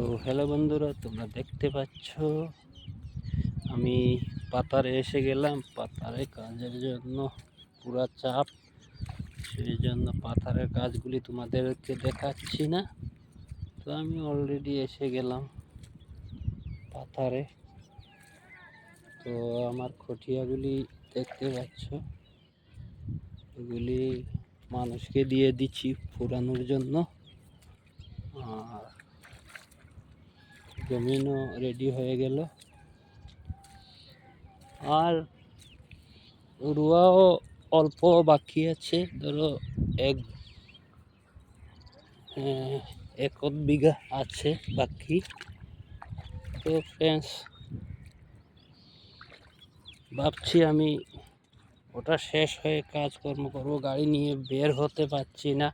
তো হ্যালো বন্ধুরা, তোমরা দেখতে পাচ্ছ? আমি পাতারে এসে গেলাম। পাতারে কাজের জন্য পুরা চাপ। সেই জন্য পাথারের কাজগুলি তোমাদেরকে দেখাচ্ছি না। তো আমি অলরেডি এসে গেলাম পাথারে তো আমার খটিয়াগুলি দেখতে পাচ্ছ? এগুলি মানুষকে দিয়ে দিচ্ছি পুরানোর জন্য। আর জমিনও রেডি হয়ে গেল। আর রুয়াও অল্প বাকি আছে, ধরো এক এক বিঘা আছে বাকি। তো ফ্রেন্ডস ভাবছি আমি ওটা শেষ হয়ে কাজকর্ম করব, গাড়ি নিয়ে বের হতে পারছি না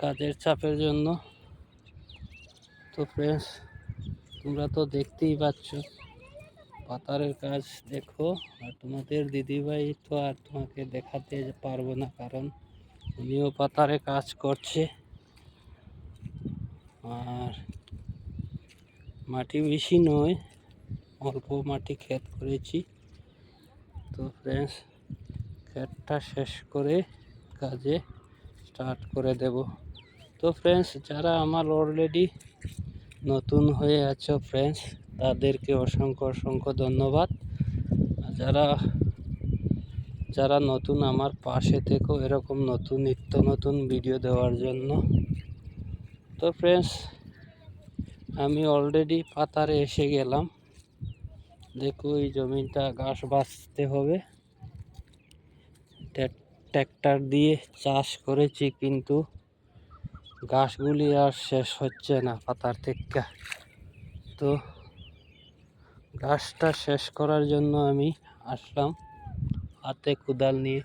কাজের চাপের জন্য। তো ফ্রেন্ডস তোমরা তো দেখতেই পাচ্ছ পাতারের কাজ দেখো, আর তোমাদের দিদিভাই তো আর তোমাকে দেখাতে পারব না, কারণ উনিও পাতারে কাজ করছে। আর মাটি বেশি নয়, অল্প মাটি ক্ষেত করেছি। তো ফ্রেন্ডস ক্ষেতটা শেষ করে কাজে স্টার্ট করে দেব। তো ফ্রেন্ডস যারা আমার অলরেডি নতুন হয়ে আছো ফ্রেন্ডস তাদেরকে অসংখ্য অসংখ্য ধন্যবাদ। যারা যারা নতুন আমার পাশে থেকেও এরকম নতুন, নিত্য নতুন ভিডিও দেওয়ার জন্য। তো ফ্রেন্ডস আমি অলরেডি পাতারে এসে গেলাম। দেখো এই জমিটা ঘাস বাঁচতে হবে। ট্র্যাক্টর দিয়ে চাষ করেছি কিন্তু ঘাসগুলি আর শেষ হচ্ছে না পাতার থেকে। তো গাছটা শেষ করার জন্য আমি আসলাম হাতে কোদাল নিয়ে।